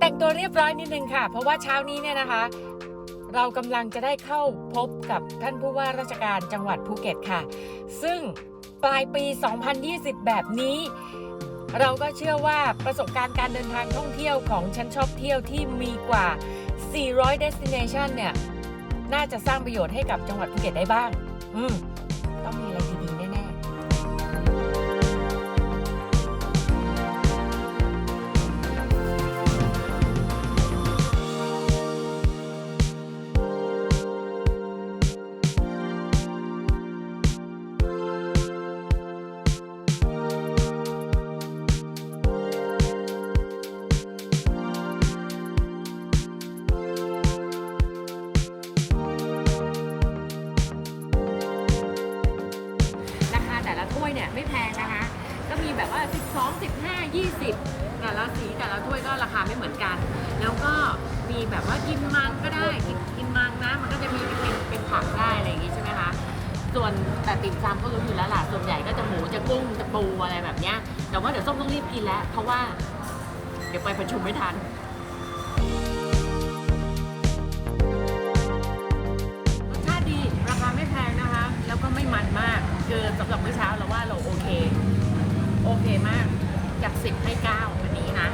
แต่งตัวเรียบร้อยนิดนึงค่ะ เพราะว่าเช้านี้เนี่ยนะคะ เรากำลังจะได้เข้าพบกับท่านผู้ว่าราชการจังหวัดภูเก็ตค่ะ ซึ่งปลายปี 2020 แบบนี้ เราก็เชื่อว่าประสบการณ์การเดินทางท่องเที่ยวของชั้นชอบเที่ยวที่มีกว่า 400 destination เนี่ย น่าจะสร้างประโยชน์ให้กับจังหวัดภูเก็ตได้บ้าง อืม มือนกัน แล้วก็มีแบบว่ากินมังก็ได้กินกินมังนะ มันก็จะมีเป็นเป็นผักได้อะไรอย่างงี้ใช่ไหมคะส่วนแต่ติ่มซำก็รู้อยู่แล้วล่ะส่วนใหญ่ก็จะหมูจะกุ้งจะปูอะไรแบบเนี้ยแต่ว่าเดี๋ยวส้มต้องรีบกินแล้วเพราะว่า เดี๋ยวไปประชุมไม่ทันรสชาติดีราคาไม่แพงนะคะ แล้วก็ไม่มันมากเกินสำหรับมื้อเช้าเราว่าเราโอเค โอเคมากจาก10ให้9วันนี้นะ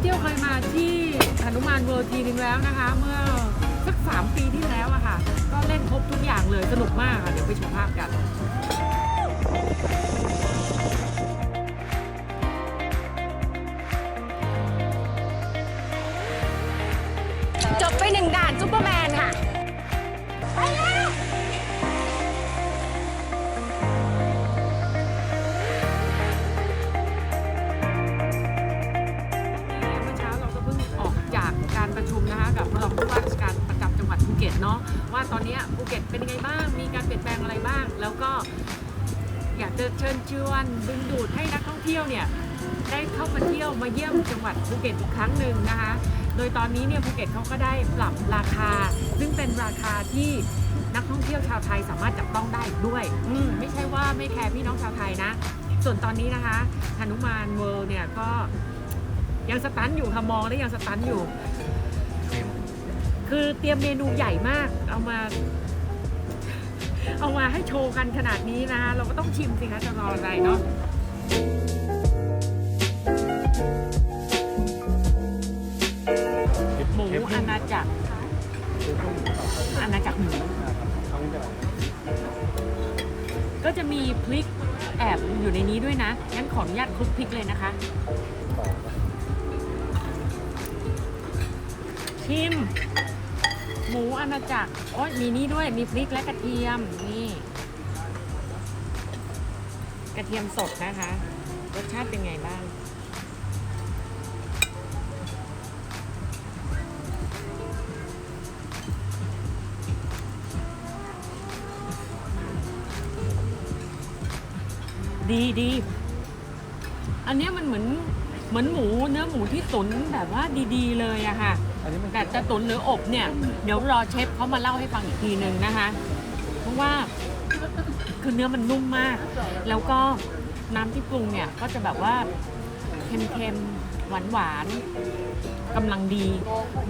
เที่ยวเคยมาที่หนุมานเวิลด์ทีนึงแล้วนะคะ เมื่อสักสามปีที่แล้วอะค่ะ ก็เล่นครบทุกอย่างเลยสนุกมากค่ะ เดี๋ยวไปชมภาพกันจบไปหนึ่งด่านซุปเปอร์แมน เก็ตเนาะว่าตอนนี้ภูเก็ตเป็นยังไงบ้าง มีการเปลี่ยนแปลงอะไรบ้าง แล้วก็อยากจะเชิญชวนดึงดูดให้นักท่องเที่ยวเนี่ยได้เข้ามาเที่ยวมาเยี่ยมจังหวัดภูเก็ตอีกครั้งหนึ่งนะคะ โดยตอนนี้เนี่ยภูเก็ตเขาก็ได้ปรับราคา ซึ่งเป็นราคาที่นักท่องเที่ยวชาวไทยสามารถจับต้องได้อีกด้วยอืมไม่ใช่ว่าไม่แคร์พี่น้องชาวไทยนะ ส่วนตอนนี้นะคะหนุมานเวิลด์เนี่ยก็ยังสตันอยู่ค่ะมองแล้วยังสตันอยู่ คือเตรียมเมนูใหญ่มาก เอามา เอามาให้โชว์กันขนาดนี้นะคะเราก็ต้องชิมสิคะจะรออะไรเนาะหมูอาณาจักรอาณาจักรหมูก็จะมีพริกแอบอยู่ในนี้ด้วยนะ งั้นขออนุญาตคลุกพริกเลยนะคะ ชิม หมูอาณาจักรโอ้ยมีนี่ด้วยมีพริกและกระเทียมนี่ กระเทียมสดนะคะรสชาติเป็นไงบ้างดีดี อันนี้มันเหมือนเหมือนหมูเนื้อหมูที่ตุ๋นแบบว่าดี ๆ เลยอะค่ะ อันนี้มันแต่จะตุ๋นหรืออบเนี่ย เดี๋ยวรอเชฟเขามาเล่าให้ฟังอีกทีหนึ่งนะคะ เพราะว่าคือเนื้อมันนุ่มมาก แล้วก็น้ำที่ปรุงเนี่ยก็จะแบบว่าเค็มๆหวานหวานๆกำลังดี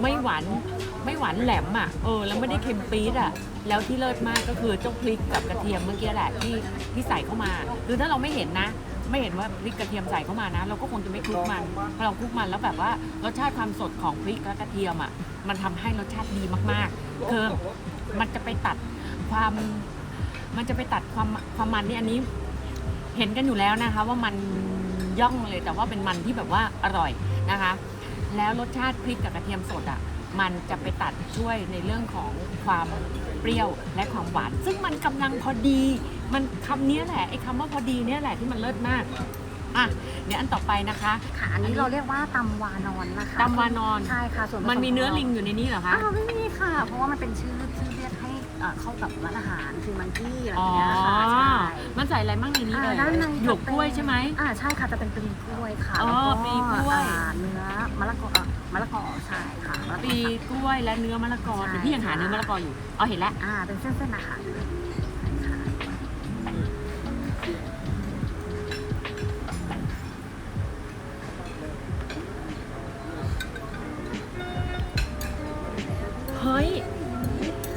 ไม่หวานไม่หวานแหลมอะเออแล้วไม่ได้เค็มปี๊ดอะ แล้วที่เลิศมากก็คือเจ้าพริกกับกระเทียมเมื่อกี้แหละที่ที่ใส่เข้ามา คือถ้าเราไม่เห็นนะ ไม่เห็นว่าพริกกระเทียมใส่เข้ามานะ เราก็คงจะไม่คลุกมันพอเราคลุกมันแล้วแบบว่ารสชาติความสดของพริกและกระเทียมอะมันทำให้รสชาติดีมากๆคือมันจะไปตัดความมันจะไปตัดความความมันนี่อันนี้ เห็นกันอยู่แล้วนะคะ ว่ามันย่องเลยแต่ว่าเป็นมันที่แบบว่าอร่อยนะคะ แล้วรสชาติพริกกับกระเทียมสดอะมันจะไปตัดช่วยในเรื่องของความเปรี้ยวและความหวาน ซึ่งมันกำลังพอดี มันคำนี้แหละไอ้คำว่าพอดีเนี่ยแหละที่มันเลิศมากอะเดี๋ยวอันต่อไปนะคะค่ะอันนี้เราเรียกว่าตำวานอนนะคะตำวานอนใช่ค่ะส่วนผสมันมีเนื้อขงราลิงอยู่ในนี้เหรอคะอ้าวไม่มีค่ะ เพราะว่ามันเป็นชื่อชื่อเรียกให้เอ่อเข้ากับร้านอาหารคือมันกี้อะไรออ๋อย่างเงี้ยค่ะใช่มันใส่อะไรบ้างในนี้อ่าเลยด้านในหยวกกล้วยใช่ไหม อ่าใช่ค่ะจะเป็นปลีกล้วยค่ะอ๋อแล้วปลีกล้วย อ่าเนื้อมะละกอเอ่อมะละกอใช่ค่ะมะละกอ ปีกล้วยและเนื้อมะละกอใช่ เดี๋ยวพี่ยังหาเนื้อมะละกออยู่อ๋อเห็นแล้วอ่าเป็นเส้นๆนะคะ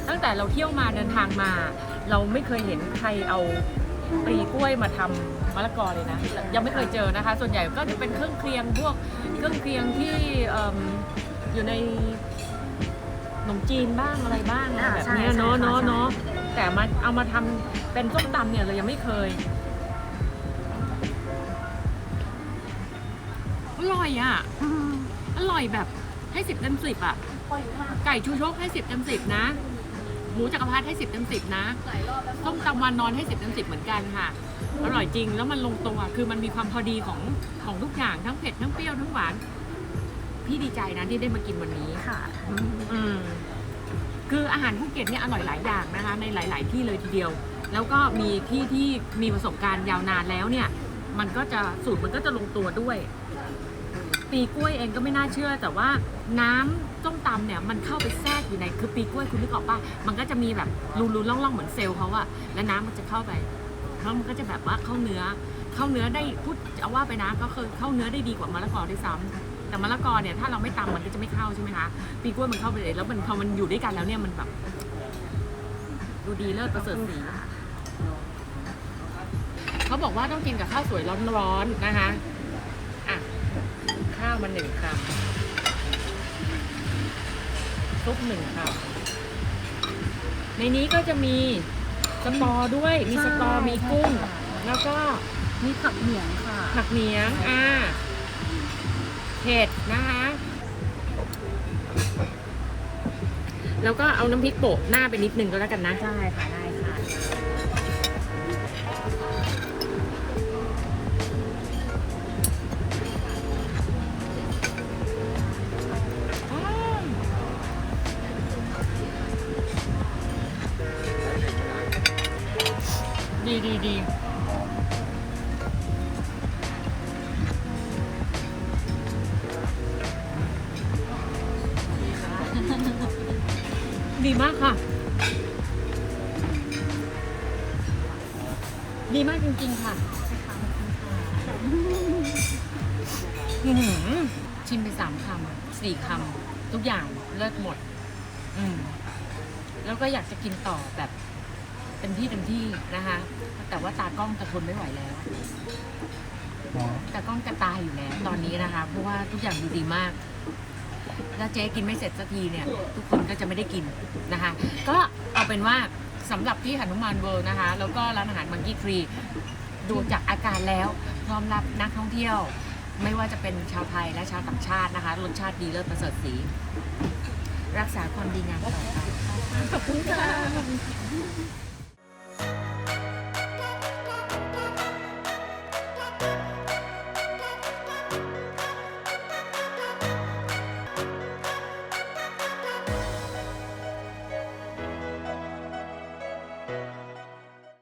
ตั้งแต่เราเที่ยวมาเดินทางมา เราไม่เคยเห็นใครเอาปลีกล้วยมาทำมะละกอเลยนะ ยังไม่เคยเจอนะคะ ส่วนใหญ่ก็จะเป็นเครื่องเคียงพวกเครื่องเคียงที่เอิ่มอยู่ในขนมจีนบ้างอะไรบ้างอะไรแบบเนี้ยเนาะเนาะเนาะแต่มาเอามาทำเป็นส้มตำเนี่ยเรายังไม่เคยอร่อยอะอืมอร่อยแบบให้สิบเต็มสิบอะ ไก่ชูชกให้สิบเต็มสิบนะ หมูจักรพรรดิให้สิบเต็มสิบนะต้มตำวานนอนให้สิบเต็มสิบเหมือนกันค่ะ อร่อยจริงแล้วมันลงตัวคือมันมีความพอดีของของทุกอย่างทั้งเผ็ดทั้งเปรี้ยวทั้งหวาน พี่ดีใจนะที่ได้มากินวันนี้ค่ะอืมอืมคืออาหารภูเก็ตเนี่ยอร่อยหลายอย่างนะคะ ในหลาย ๆ ที่เลยทีเดียว แล้วก็มีที่ที่มีประสบการณ์ยาวนานแล้วเนี่ย มันก็จะสูตรมันก็จะลงตัวด้วย ปีกล้วยเองก็ไม่น่าเชื่อ แต่ว่าน้ำต้มตำเนี่ยมันเข้าไปแทรกอยู่ในคือปีกล้วยคุณนึกออกปะมันก็จะมีแบบรูๆล่องๆเหมือนเซลล์เขาอะแล้วน้ำมันจะเข้าไปแล้วมันก็จะแบบว่าเข้าเนื้อ เข้าเนื้อได้พูดเอาว่าไปนะก็คือเข้าเนื้อได้ดีกว่ามะละกอด้วยซ้ำแต่มะละกอเนี่ยถ้าเราไม่ตำมันก็จะไม่เข้าใช่ไหมคะปีกล้วยมันเข้าไปเลยแล้วมันพอมันอยู่ด้วยกันแล้วเนี่ยมันแบบ ดูดีเลิศประเสริฐสีเขาบอกว่าต้องกินกับข้าวสวยร้อนๆนะคะาวมันหนึ่งคำซุปหนึ่งคำในนี้ก็จะมีสตอด้วย มีสตอมีกุ้ง แล้วก็มีผักเหนียงค่ะ ผักเหนียง อ่าเผ็ดนะคะ แล้วก็เอาน้ำพริกโปะหน้าไปนิดนึงก็แล้วกันนะได้ค่ะได้ ดีดีดีดีมากค่ะ ดีมากจริง ๆ ค่ะอื้อหือชิมไปสามคำสี่คำทุกอย่างเลิศหมด อืม แล้วก็อยากจะกินต่อแบบเต็มที่เต็มที่นะคะ แต่ว่าตากล้องจะทนไม่ไหวแล้ว ตากล้องจะตายอยู่แล้วตอนนี้นะคะ เพราะว่าทุกอย่างดูดีมาก แล้วเจ๊กินไม่เสร็จสักทีเนี่ย ทุกคนก็จะไม่ได้กินนะคะ ก็เอาเป็นว่าสำหรับที่หนุมานเวิลด์นะคะ แล้วก็ร้านอาหารมังกี้ทรีดูจากอาการแล้วพร้อมรับนักท่องเที่ยว ไม่ว่าจะเป็นชาวไทยและชาวต่างชาตินะคะรสชาติดีเลิศประเสริฐสี รักษาความดีงามต่อไปขอบคุณค่ะ